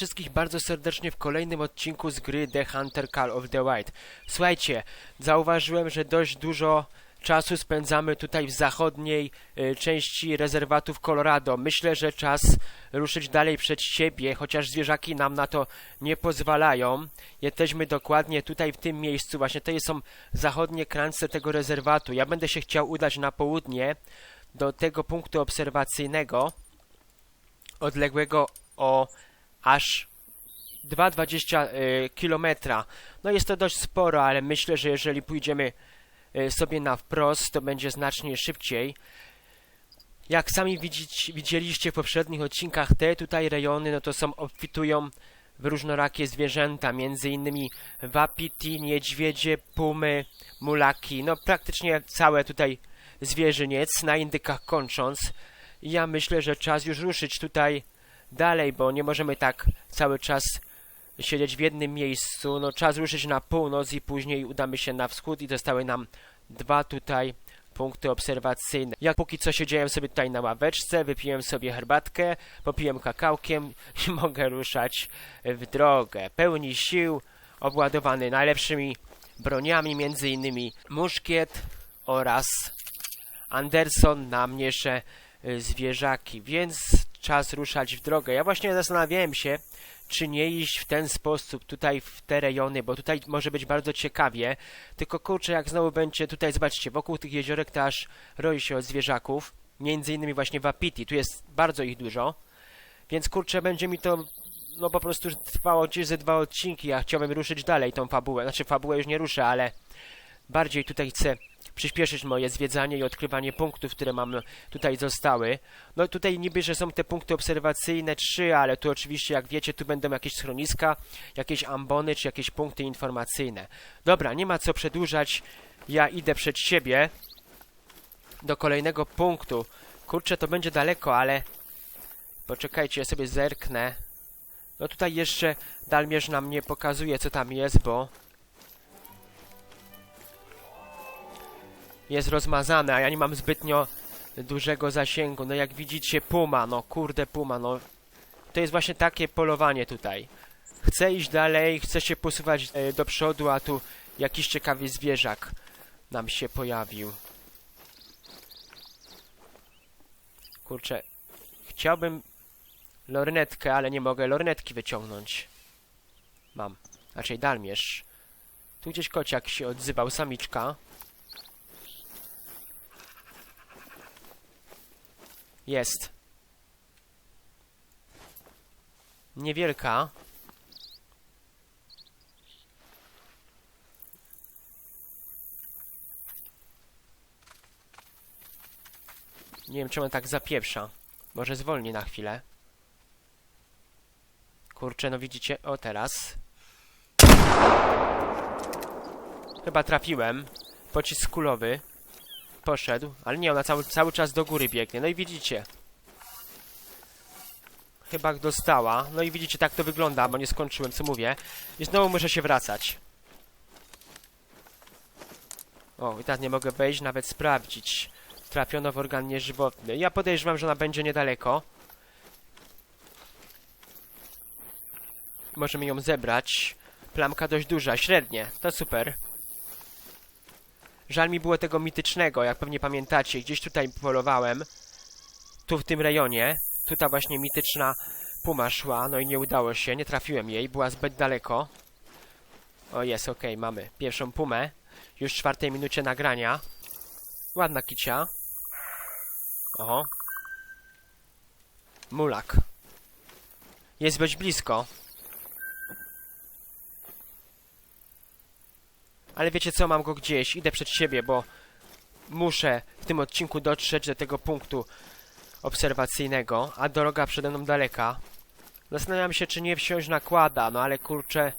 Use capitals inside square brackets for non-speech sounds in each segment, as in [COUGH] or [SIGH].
Wszystkich bardzo serdecznie w kolejnym odcinku z gry The Hunter Call of the Wild. Słuchajcie, zauważyłem, że dość dużo czasu spędzamy tutaj w zachodniej y, części rezerwatów Colorado. Myślę, że czas ruszyć dalej przed siebie, chociaż zwierzaki nam na to nie pozwalają. Jesteśmy dokładnie tutaj w tym miejscu, właśnie to są zachodnie krańce tego rezerwatu. Ja będę się chciał udać na południe do tego punktu obserwacyjnego odległego o aż 2,20 y, kilometra. No jest to dość sporo, ale myślę, że jeżeli pójdziemy y, sobie na wprost, to będzie znacznie szybciej. Jak sami widzieć, widzieliście w poprzednich odcinkach, te tutaj rejony, no to są obfitują w różnorakie zwierzęta, między innymi wapiti, niedźwiedzie, pumy, mulaki, no praktycznie całe tutaj zwierzyniec, na indykach kończąc. Ja myślę, że czas już ruszyć tutaj dalej, bo nie możemy tak cały czas siedzieć w jednym miejscu. No czas ruszyć na północ i później udamy się na wschód i zostały nam dwa tutaj punkty obserwacyjne. Jak póki co siedziałem sobie tutaj na ławeczce, wypiłem sobie herbatkę, popiłem kakałkiem i [LAUGHS] mogę ruszać w drogę. Pełni sił, obładowany najlepszymi broniami, między innymi muszkiet oraz Anderson na mniejsze y, zwierzaki, więc czas ruszać w drogę. Ja właśnie zastanawiałem się, czy nie iść w ten sposób tutaj w te rejony, bo tutaj może być bardzo ciekawie. Tylko kurczę, jak znowu będzie tutaj, zobaczcie, wokół tych jeziorek to aż roi się od zwierzaków. Między innymi właśnie wapiti, tu jest bardzo ich dużo. Więc kurczę, będzie mi to no po prostu trwało gdzieś ze dwa odcinki. Ja chciałbym ruszyć dalej tą fabułę. Znaczy fabułę już nie ruszę, ale bardziej tutaj chcę przyspieszyć moje zwiedzanie i odkrywanie punktów, które mam tutaj zostały. No tutaj niby, że są te punkty obserwacyjne trzy, ale tu oczywiście, jak wiecie, tu będą jakieś schroniska, jakieś ambony, czy jakieś punkty informacyjne. Dobra, nie ma co przedłużać. Ja idę przed siebie do kolejnego punktu. Kurczę, to będzie daleko, ale poczekajcie, ja sobie zerknę. No tutaj jeszcze Dalmierz nam nie pokazuje, co tam jest, bo jest rozmazane, a ja nie mam zbytnio dużego zasięgu. No jak widzicie, puma, no kurde puma, no. To jest właśnie takie polowanie tutaj. Chcę iść dalej, chcę się posuwać e, do przodu, a tu jakiś ciekawy zwierzak nam się pojawił. Kurczę, chciałbym lornetkę, ale nie mogę lornetki wyciągnąć. Mam, raczej dalmierz. Tu gdzieś kociak się odzywał, samiczka. Jest. Niewielka. Nie wiem, czemu tak zapieprza. Może zwolni na chwilę. Kurczę, no widzicie? O, teraz. Chyba trafiłem. Pocisk kulowy. Poszedł, ale nie, ona cały, cały czas do góry biegnie. No i widzicie. Chyba dostała. No i widzicie, tak to wygląda, bo nie skończyłem, co mówię. I znowu muszę się wracać. O, i teraz nie mogę wejść, nawet sprawdzić. Trafiono w organ nieżywotny. Ja podejrzewam, że ona będzie niedaleko. Możemy ją zebrać. Plamka dość duża, średnie. To super. Żal mi było tego mitycznego, jak pewnie pamiętacie. Gdzieś tutaj polowałem. Tu w tym rejonie. Tutaj właśnie mityczna puma szła, no i nie udało się. Nie trafiłem jej, była zbyt daleko. O, jest, okej, okay, mamy pierwszą pumę. Już w czwartej minucie nagrania. Ładna kicia. Oho. Mulak. Jest dość blisko. Ale wiecie co, mam go gdzieś, idę przed siebie, bo muszę w tym odcinku dotrzeć do tego punktu obserwacyjnego, a droga przede mną daleka. Zastanawiam się, czy nie wsiąść nakłada, no ale kurczę...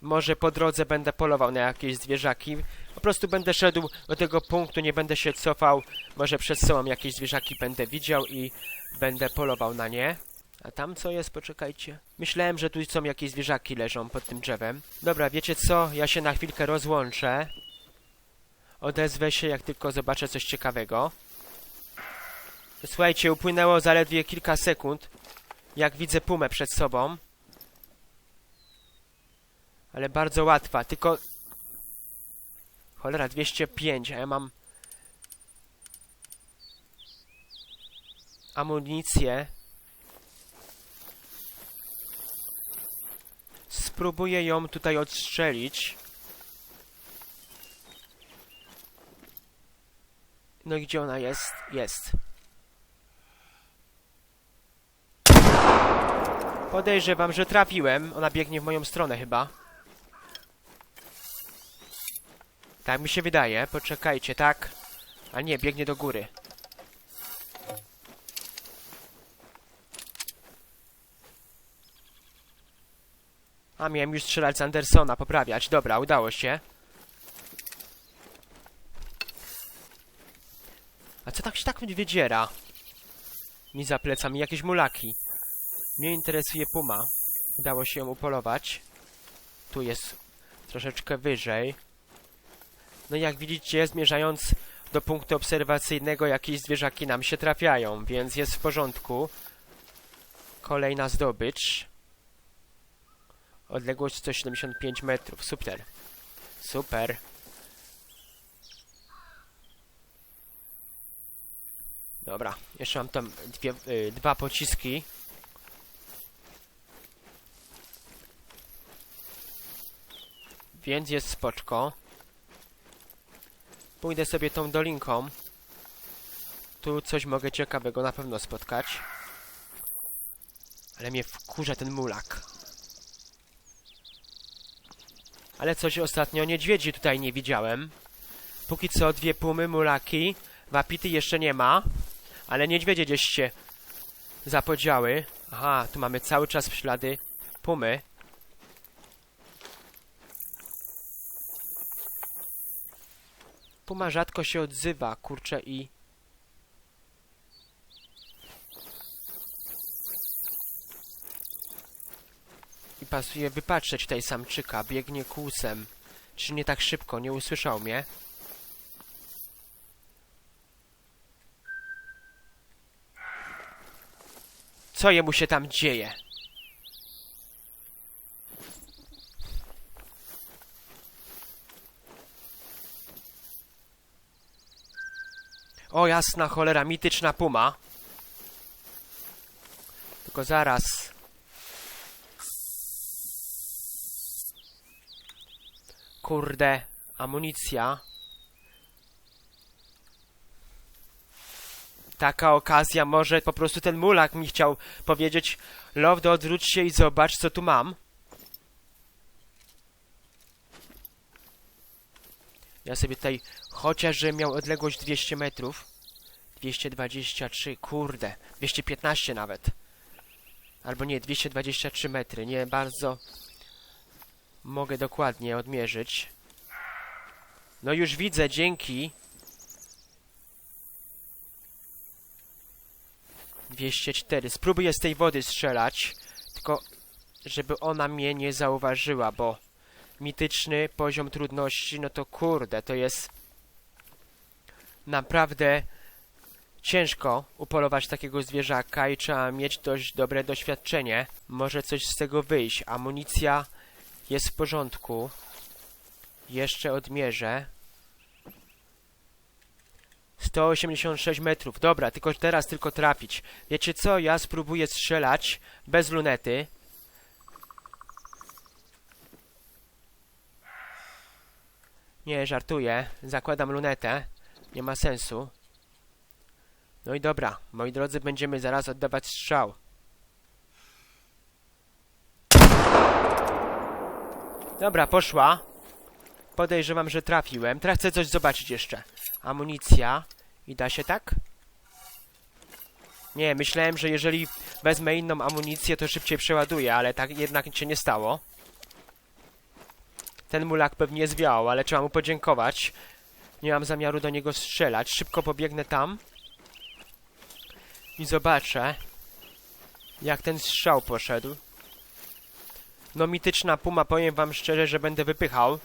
Może po drodze będę polował na jakieś zwierzaki. Po prostu będę szedł do tego punktu, nie będę się cofał. Może przed sobą jakieś zwierzaki będę widział i będę polował na nie. A tam co jest? Poczekajcie. Myślałem, że tu są jakieś zwierzaki leżą pod tym drzewem. Dobra, wiecie co? Ja się na chwilkę rozłączę. Odezwę się, jak tylko zobaczę coś ciekawego. Słuchajcie, upłynęło zaledwie kilka sekund. jak widzę pumę przed sobą. Ale bardzo łatwa, tylko... Cholera, 205, a ja mam... Amunicję. Spróbuję ją tutaj odstrzelić. No i gdzie ona jest? Jest. Podejrzewam, że trafiłem. Ona biegnie w moją stronę chyba. Tak mi się wydaje. Poczekajcie, tak? A nie, biegnie do góry. A miałem już strzelać z Andersona, poprawiać. Dobra, udało się. A co tak się tak wydziera? Mi za plecami jakieś mulaki. Mnie interesuje puma. Udało się ją upolować. Tu jest troszeczkę wyżej. No jak widzicie, zmierzając do punktu obserwacyjnego, jakieś zwierzaki nam się trafiają, więc jest w porządku. Kolejna zdobycz. Odległość 175 metrów. Super. Super. Dobra, jeszcze mam tam dwie, y, dwa pociski. Więc jest spoczko. Pójdę sobie tą dolinką. Tu coś mogę ciekawego na pewno spotkać. Ale mnie wkurza ten mulak. Ale coś ostatnio niedźwiedzi tutaj nie widziałem. Póki co dwie pumy, mulaki. Wapity jeszcze nie ma. Ale niedźwiedzie gdzieś się zapodziały. Aha, tu mamy cały czas ślady pumy. Puma rzadko się odzywa, kurczę i... pasuje wypatrzeć tej samczyka, biegnie kłusem. Czy nie tak szybko, nie usłyszał mnie? Co jemu się tam dzieje? O jasna cholera, mityczna puma. Tylko zaraz. Kurde, amunicja. Taka okazja, może po prostu ten mulak mi chciał powiedzieć Love, odwróć się i zobacz, co tu mam. Ja sobie tutaj, chociaż miał odległość 200 metrów. 223, kurde. 215 nawet. Albo nie, 223 metry. Nie bardzo mogę dokładnie odmierzyć. No już widzę, dzięki. 204. Spróbuję z tej wody strzelać. Tylko, żeby ona mnie nie zauważyła, bo mityczny poziom trudności, no to kurde, to jest naprawdę ciężko upolować takiego zwierzaka i trzeba mieć dość dobre doświadczenie. Może coś z tego wyjść. Amunicja jest w porządku. Jeszcze odmierzę. 186 metrów. Dobra, tylko teraz tylko trafić. Wiecie co? Ja spróbuję strzelać bez lunety. Nie, żartuję. Zakładam lunetę. Nie ma sensu. No i dobra, moi drodzy, będziemy zaraz oddawać strzał. Dobra, poszła. Podejrzewam, że trafiłem. Teraz chcę coś zobaczyć jeszcze. Amunicja. I da się tak? Nie, myślałem, że jeżeli wezmę inną amunicję, to szybciej przeładuję, ale tak jednak się nie stało. Ten mulak pewnie zwiał, ale trzeba mu podziękować. Nie mam zamiaru do niego strzelać. Szybko pobiegnę tam. I zobaczę, jak ten strzał poszedł. No mityczna puma, powiem wam szczerze, że będę wypychał.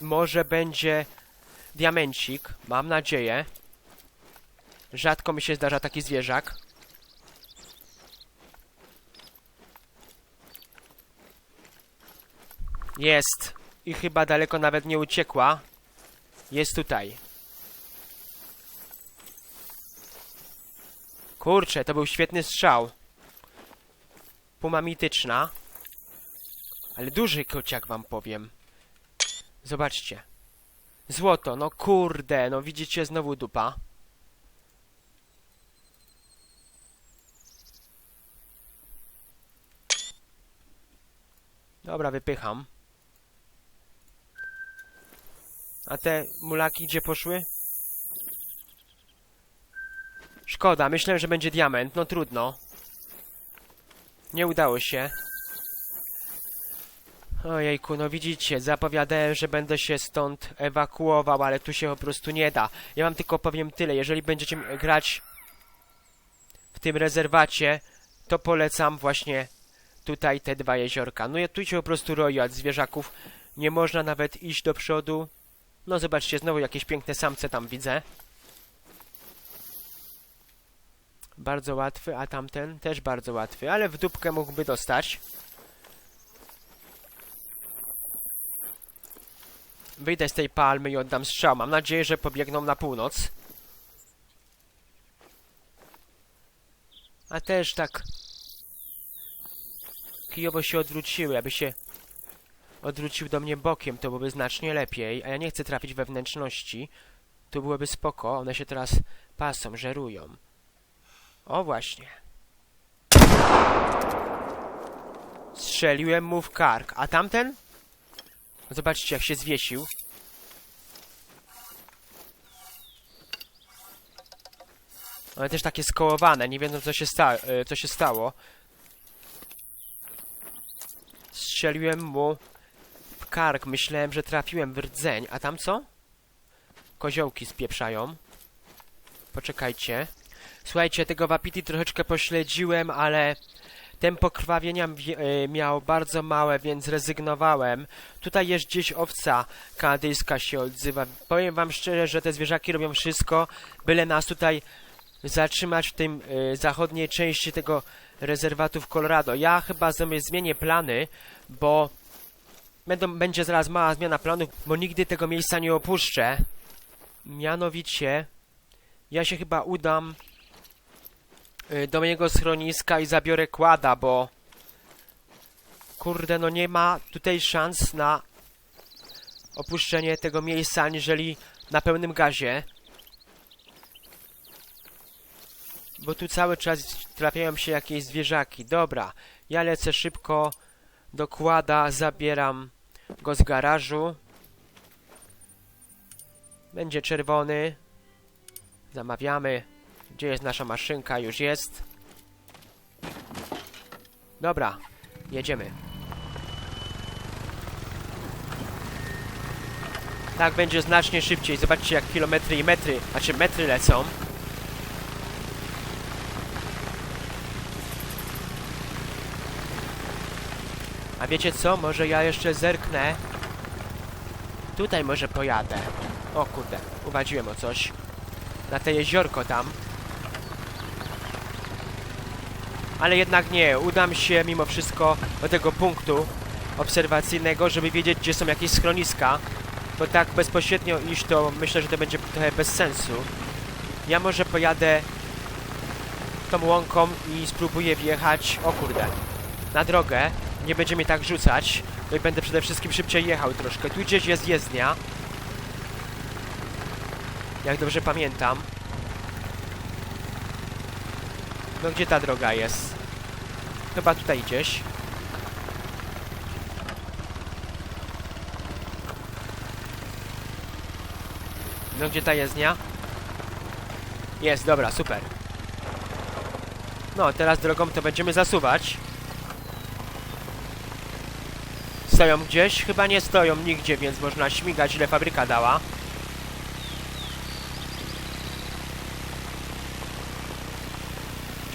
Może będzie diamencik, mam nadzieję. Rzadko mi się zdarza taki zwierzak. Jest. I chyba daleko nawet nie uciekła. Jest tutaj. Kurczę, to był świetny strzał. Puma mityczna. Ale duży kociak wam powiem. Zobaczcie. Złoto, no kurde, no widzicie znowu dupa. Dobra, wypycham. A te mulaki gdzie poszły? Szkoda, myślałem, że będzie diament, no trudno. Nie udało się. Ojejku, no widzicie, zapowiadałem, że będę się stąd ewakuował, ale tu się po prostu nie da. Ja wam tylko powiem tyle, jeżeli będziecie grać w tym rezerwacie, to polecam właśnie tutaj te dwa jeziorka. No ja tu się po prostu roi od zwierzaków, nie można nawet iść do przodu. No zobaczcie, znowu jakieś piękne samce tam widzę. Bardzo łatwy, a tamten też bardzo łatwy, ale w dupkę mógłby dostać. Wyjdę z tej palmy i oddam strzał. Mam nadzieję, że pobiegną na północ. A też tak... Kijowo się odwróciły, aby się odwrócił do mnie bokiem, to byłoby znacznie lepiej, a ja nie chcę trafić we wnętrzności. Tu byłoby spoko, one się teraz pasą, żerują. O właśnie. Strzeliłem mu w kark, a tamten? Zobaczcie, jak się zwiesił. One też takie skołowane, nie wiedzą co się, sta e, co się stało. Strzeliłem mu w kark, myślałem, że trafiłem w rdzeń. A tam co? Koziołki spieprzają. Poczekajcie. Słuchajcie, tego Wapiti troszeczkę pośledziłem, ale tempo krwawienia e, miał bardzo małe, więc rezygnowałem. Tutaj jest gdzieś owca kanadyjska się odzywa. Powiem wam szczerze, że te zwierzaki robią wszystko, byle nas tutaj zatrzymać w tym y, zachodniej części tego rezerwatu w Colorado. Ja chyba zmienię plany, bo będą, będzie zaraz mała zmiana planów, bo nigdy tego miejsca nie opuszczę. Mianowicie, ja się chyba udam do mojego schroniska i zabiorę kłada, bo kurde, no nie ma tutaj szans na opuszczenie tego miejsca, aniżeli na pełnym gazie. Bo tu cały czas trafiają się jakieś zwierzaki. Dobra, ja lecę szybko do kłada, zabieram go z garażu. Będzie czerwony. Zamawiamy. Gdzie jest nasza maszynka? Już jest. Dobra, jedziemy. Tak będzie znacznie szybciej. Zobaczcie jak kilometry i metry, znaczy metry lecą. A wiecie co? Może ja jeszcze zerknę. Tutaj może pojadę. O kurde, uwadziłem o coś. Na te jeziorko tam. Ale jednak nie, udam się mimo wszystko do tego punktu obserwacyjnego, żeby wiedzieć, gdzie są jakieś schroniska. Bo tak bezpośrednio iść, to myślę, że to będzie trochę bez sensu. Ja może pojadę tą łąką i spróbuję wjechać, o kurde, na drogę nie będzie mnie tak rzucać. No i będę przede wszystkim szybciej jechał troszkę. Tu gdzieś jest jezdnia. Jak dobrze pamiętam. No gdzie ta droga jest? Chyba tutaj gdzieś. No gdzie ta jezdnia? Jest, dobra, super. No, teraz drogą to będziemy zasuwać. Stoją gdzieś? Chyba nie stoją nigdzie, więc można śmigać, ile fabryka dała.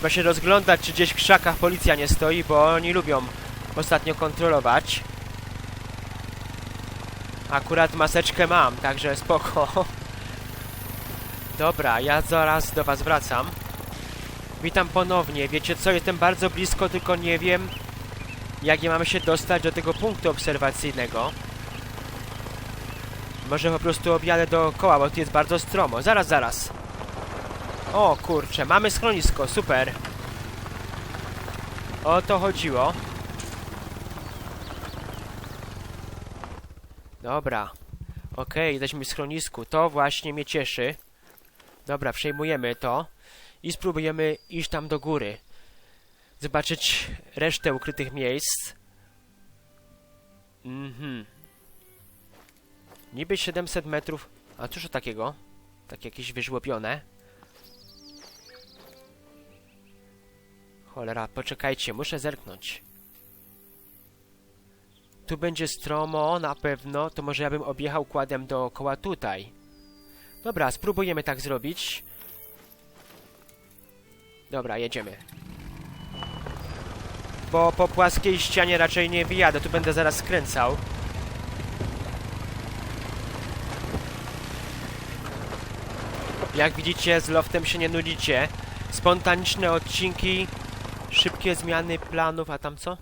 Trzeba się rozglądać, czy gdzieś w krzakach policja nie stoi, bo oni lubią ostatnio kontrolować. Akurat maseczkę mam, także spoko. Dobra, ja zaraz do was wracam. Witam ponownie. Wiecie co, jestem bardzo blisko, tylko nie wiem jak nie mamy się dostać do tego punktu obserwacyjnego. Może po prostu objadę dookoła, bo tu jest bardzo stromo. Zaraz, zaraz. O kurczę, mamy schronisko, super. O to chodziło. Dobra. Okej, jesteśmy w schronisku. To właśnie mnie cieszy. Dobra, przejmujemy to. I spróbujemy iść tam do góry. Zobaczyć resztę ukrytych miejsc. Mhm. Niby 700 metrów. A cóż to takiego? Tak jakieś wyżłobione. Cholera, poczekajcie, muszę zerknąć. Tu będzie stromo, na pewno. To może ja bym objechał kładem dookoła tutaj. Dobra, spróbujemy tak zrobić. Dobra, jedziemy. Bo po płaskiej ścianie raczej nie wyjadę, tu będę zaraz skręcał. Jak widzicie, z loftem się nie nudzicie. Spontaniczne odcinki, szybkie zmiany planów, a tam co?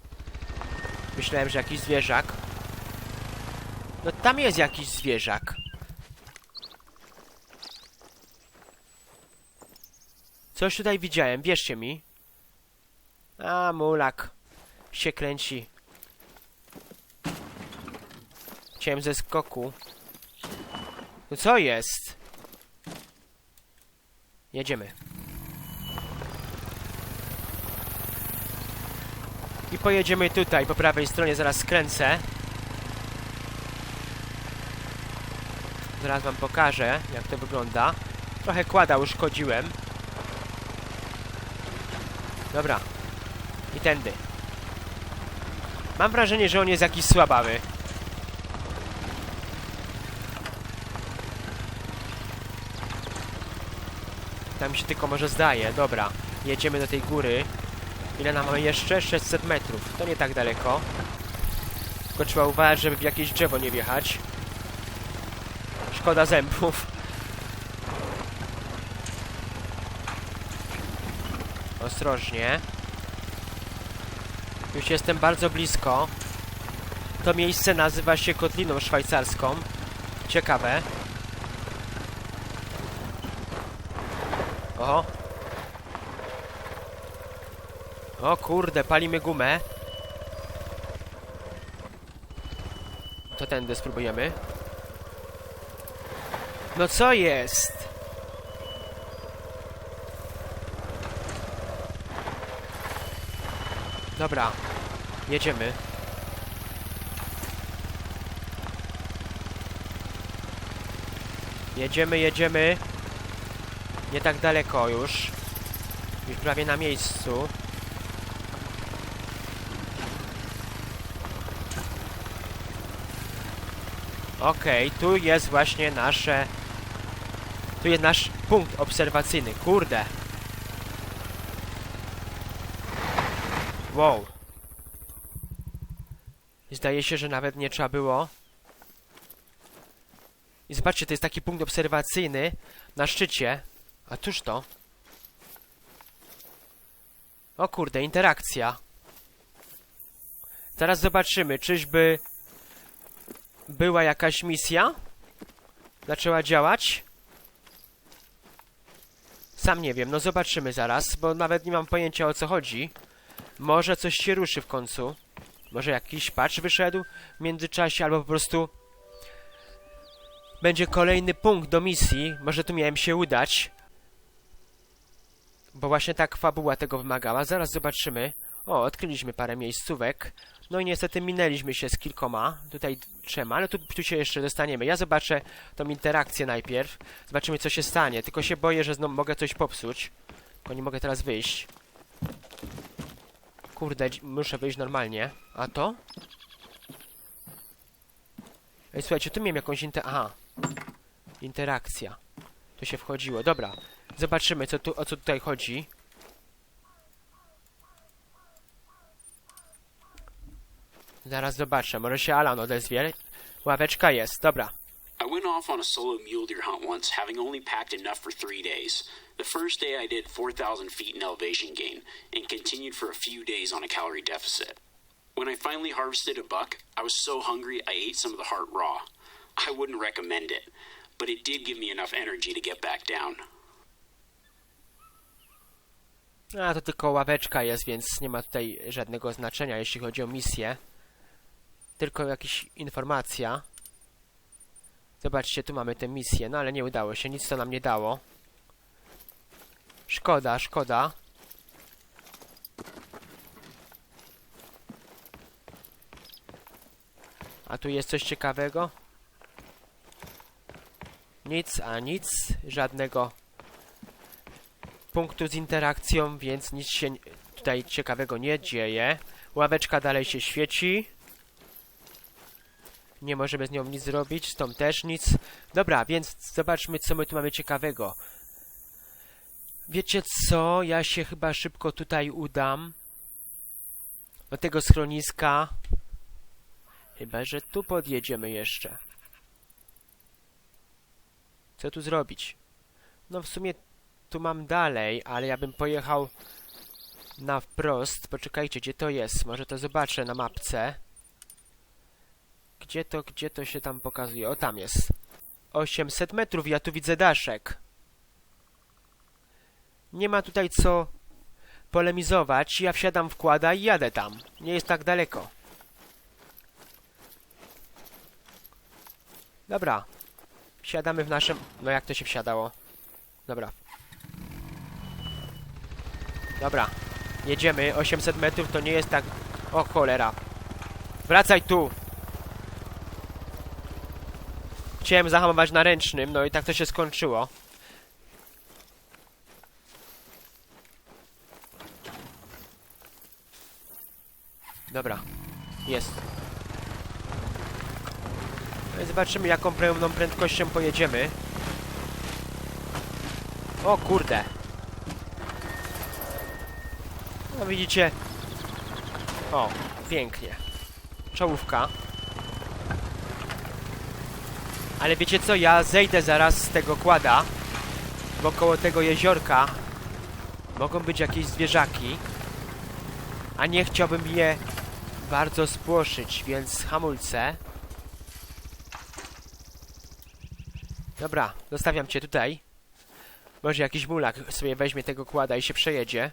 Myślałem, że jakiś zwierzak. No tam jest jakiś zwierzak. Coś tutaj widziałem, wierzcie mi. A, mulak. Się kręci. Chciałem ze skoku. No co jest? Jedziemy. I pojedziemy tutaj, po prawej stronie, zaraz skręcę. Zaraz wam pokażę, jak to wygląda. Trochę kłada uszkodziłem. Dobra. I tędy. Mam wrażenie, że on jest jakiś słabawy. Tam się tylko może zdaje. Dobra. Jedziemy do tej góry. Ile nam mamy jeszcze? 600 metrów. To nie tak daleko. Tylko trzeba uważać, żeby w jakieś drzewo nie wjechać. Szkoda zębów. Ostrożnie. Już jestem bardzo blisko. To miejsce nazywa się Kotliną Szwajcarską. Ciekawe. Oho. O kurde, palimy gumę. To tędy spróbujemy. No co jest? Dobra, jedziemy. Jedziemy, jedziemy. Nie tak daleko już. Już prawie na miejscu. Okej, tu jest właśnie nasze... Tu jest nasz punkt obserwacyjny. Kurde. Wow. Zdaje się, że nawet nie trzeba było. I zobaczcie, to jest taki punkt obserwacyjny na szczycie. A cóż to? O kurde, interakcja. Teraz zobaczymy, czyżby była jakaś misja? Zaczęła działać? Sam nie wiem, no zobaczymy zaraz, bo nawet nie mam pojęcia o co chodzi. Może coś się ruszy w końcu. Może jakiś patch wyszedł w międzyczasie, albo po prostu będzie kolejny punkt do misji. Może tu miałem się udać. Bo właśnie tak fabuła tego wymagała. Zaraz zobaczymy. O, odkryliśmy parę miejscówek. No i niestety minęliśmy się z kilkoma. Tutaj trzema, ale tu, tu się jeszcze dostaniemy. Ja zobaczę tą interakcję najpierw. Zobaczymy, co się stanie. Tylko się boję, że znowu mogę coś popsuć. Tylko nie mogę teraz wyjść. Kurde, muszę wyjść normalnie. A to? Ej, słuchajcie, tu miałem jakąś inter... Aha. Interakcja. Tu się wchodziło. Dobra. Zobaczymy, co tu, o co tutaj chodzi. Zaraz zobaczę. Może się Alan odezwie. Ławeczka jest. Dobra. I went off on a solo mule deer hunt once, having only packed enough for three days. The first day I did 4,000 feet in elevation gain, and continued for a few days on a calorie deficit. When I finally harvested a buck, I was so hungry I ate some of the heart raw. I wouldn't recommend it, but it did give me enough energy to get back down. A to tylko ławeczka jest, więc nie ma tutaj żadnego znaczenia, jeśli chodzi o misję. Tylko jakaś informacja. Zobaczcie, tu mamy tę misję, no ale nie udało się, nic to nam nie dało. Szkoda, szkoda. A tu jest coś ciekawego? Nic, a nic, żadnego punktu z interakcją, więc nic się tutaj ciekawego nie dzieje. Ławeczka dalej się świeci. Nie możemy z nią nic zrobić, z tą też nic. Dobra, więc zobaczmy, co my tu mamy ciekawego. Wiecie co? Ja się chyba szybko tutaj udam. Do tego schroniska. Chyba, że tu podjedziemy jeszcze. Co tu zrobić? No w sumie tu mam dalej, ale ja bym pojechał na wprost. Poczekajcie, gdzie to jest? Może to zobaczę na mapce. Gdzie to, gdzie to się tam pokazuje? O, tam jest. 800 metrów, ja tu widzę daszek. Nie ma tutaj co polemizować. Ja wsiadam w i jadę tam. Nie jest tak daleko. Dobra. Wsiadamy w naszym... No jak to się wsiadało? Dobra. Dobra. Jedziemy. 800 metrów to nie jest tak... O cholera. Wracaj tu! Chciałem zahamować na ręcznym, no i tak to się skończyło. Dobra. Jest. No i zobaczymy jaką pełną prędkością pojedziemy. O kurde. No widzicie. O, pięknie. Czołówka. Ale wiecie co, ja zejdę zaraz z tego kłada, bo koło tego jeziorka mogą być jakieś zwierzaki, a nie chciałbym je bardzo spłoszyć, więc hamulce. Dobra, zostawiam cię tutaj. Może jakiś mulak sobie weźmie tego kłada i się przejedzie.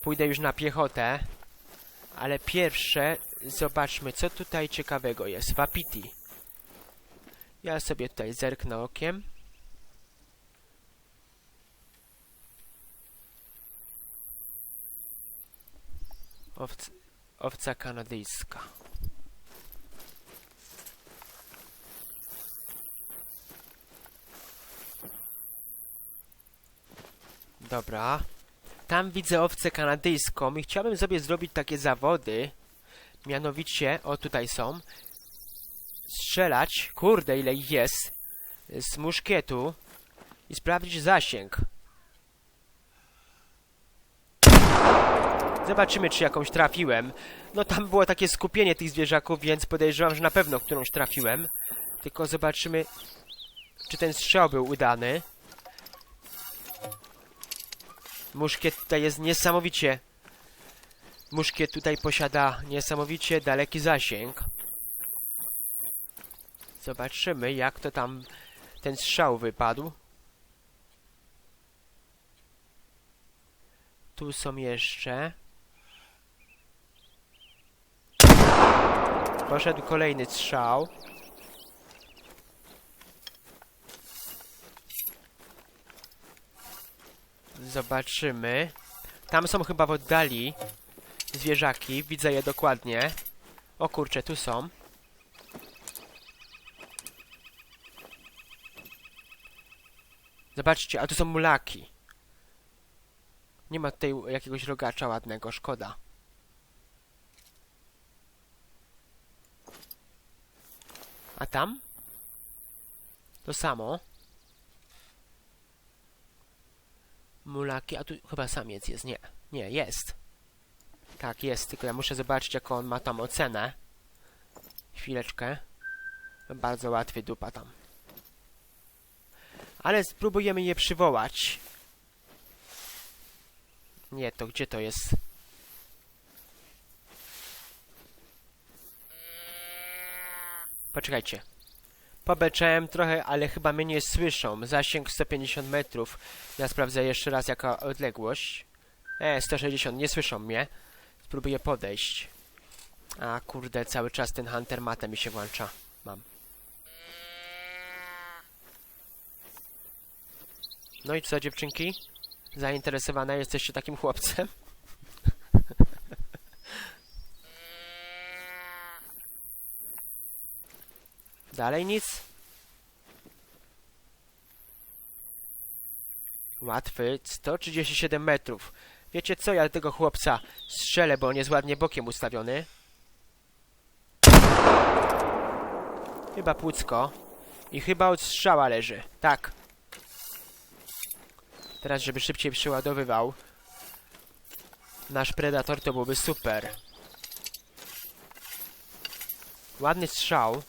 Pójdę już na piechotę. Ale pierwsze zobaczmy, co tutaj ciekawego jest. Wapiti. Ja sobie tutaj zerknę okiem. Owc owca kanadyjska. Dobra. Tam widzę owcę kanadyjską i chciałbym sobie zrobić takie zawody. Mianowicie, o tutaj są. Strzelać, kurde ile ich jest, z muszkietu i sprawdzić zasięg. Zobaczymy, czy jakąś trafiłem. No tam było takie skupienie tych zwierzaków, więc podejrzewam, że na pewno którąś trafiłem. Tylko zobaczymy, czy ten strzał był udany. Muszkiet tutaj jest niesamowicie... Muszkiet tutaj posiada niesamowicie daleki zasięg. Zobaczymy, jak to tam ten strzał wypadł. Tu są jeszcze. Poszedł kolejny strzał. Zobaczymy. Tam są chyba w oddali zwierzaki. Widzę je dokładnie. O kurczę, tu są. Zobaczcie, a tu są mulaki. Nie ma tutaj jakiegoś rogacza ładnego, szkoda. A tam? To samo. Mulaki, a tu chyba samiec jest, nie. Nie, jest. Tak, jest, tylko ja muszę zobaczyć, jaką on ma tam ocenę. Chwileczkę. Bardzo łatwy dupa tam. Ale spróbujemy je przywołać. Nie, to gdzie to jest? Poczekajcie. Pobeczałem trochę, ale chyba mnie nie słyszą. Zasięg 150 metrów. Ja sprawdzę jeszcze raz jaka odległość. E, 160, nie słyszą mnie. Spróbuję podejść. A kurde, cały czas ten Hunter Mata mi się włącza. Mam. No i co dziewczynki? Zainteresowane jesteście takim chłopcem? [LAUGHS] Dalej nic? Łatwy, 137 metrów. Wiecie co, ja tego chłopca strzelę, bo on jest ładnie bokiem ustawiony. Chyba płucko. I chyba od strzała leży. Tak. Teraz, żeby szybciej przeładowywał. Nasz predator to byłby super. Ładny strzał.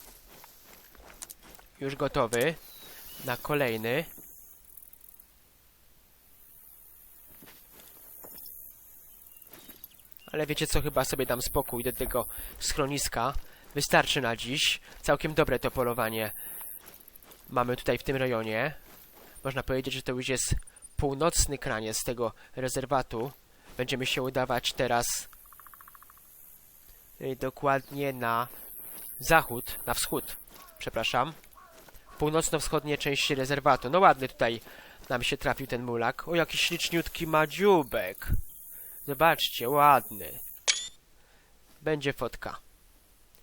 Już gotowy. Na kolejny. Ale wiecie co, chyba sobie dam spokój do tego schroniska. Wystarczy na dziś. Całkiem dobre to polowanie mamy tutaj w tym rejonie. Można powiedzieć, że to już jest północny kraniec tego rezerwatu. Będziemy się udawać teraz y, dokładnie na zachód, na wschód, przepraszam. Północno-wschodnie części rezerwatu. No ładny tutaj nam się trafił ten mulak. O, jaki śliczniutki ma dzióbek. Zobaczcie, ładny. Będzie fotka.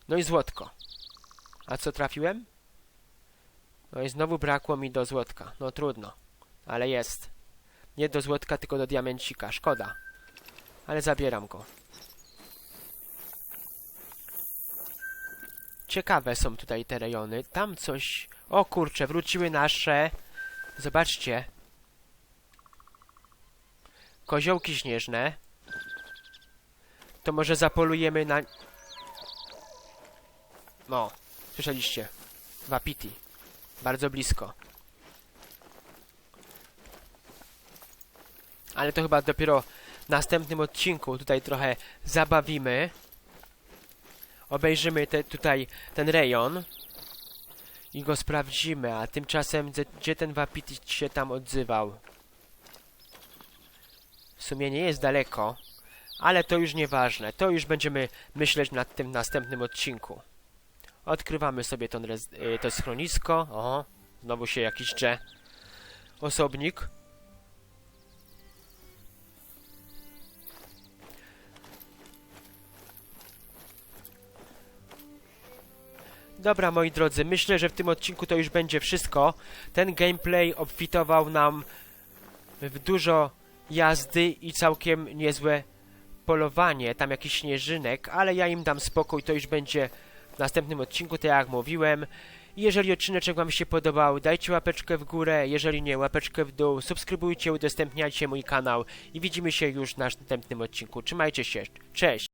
No i złotko. A co trafiłem? No i znowu brakło mi do złotka. No trudno. Ale jest. Nie do złotka, tylko do diamencika. Szkoda. Ale zabieram go. Ciekawe są tutaj te rejony. Tam coś... O kurcze, wróciły nasze... Zobaczcie. Koziołki śnieżne. To może zapolujemy na... No, słyszeliście. Wapiti. Bardzo blisko. Ale to chyba dopiero w następnym odcinku tutaj trochę zabawimy. Obejrzymy te, tutaj ten rejon i go sprawdzimy, a tymczasem gdzie- ten Wapiti się tam odzywał? W sumie nie jest daleko, ale to już nieważne. To już będziemy myśleć nad tym w następnym odcinku. Odkrywamy sobie to, to schronisko. O, znowu się jakiś drze. Osobnik. Dobra, moi drodzy, myślę, że w tym odcinku to już będzie wszystko. Ten gameplay obfitował nam w dużo jazdy i całkiem niezłe polowanie. Tam jakiś śnieżynek, ale ja im dam spokój, to już będzie w następnym odcinku, tak jak mówiłem. Jeżeli odcineczek Wam się podobał, dajcie łapeczkę w górę, jeżeli nie, łapeczkę w dół, subskrybujcie, udostępniajcie mój kanał i widzimy się już w następnym odcinku. Trzymajcie się, cześć!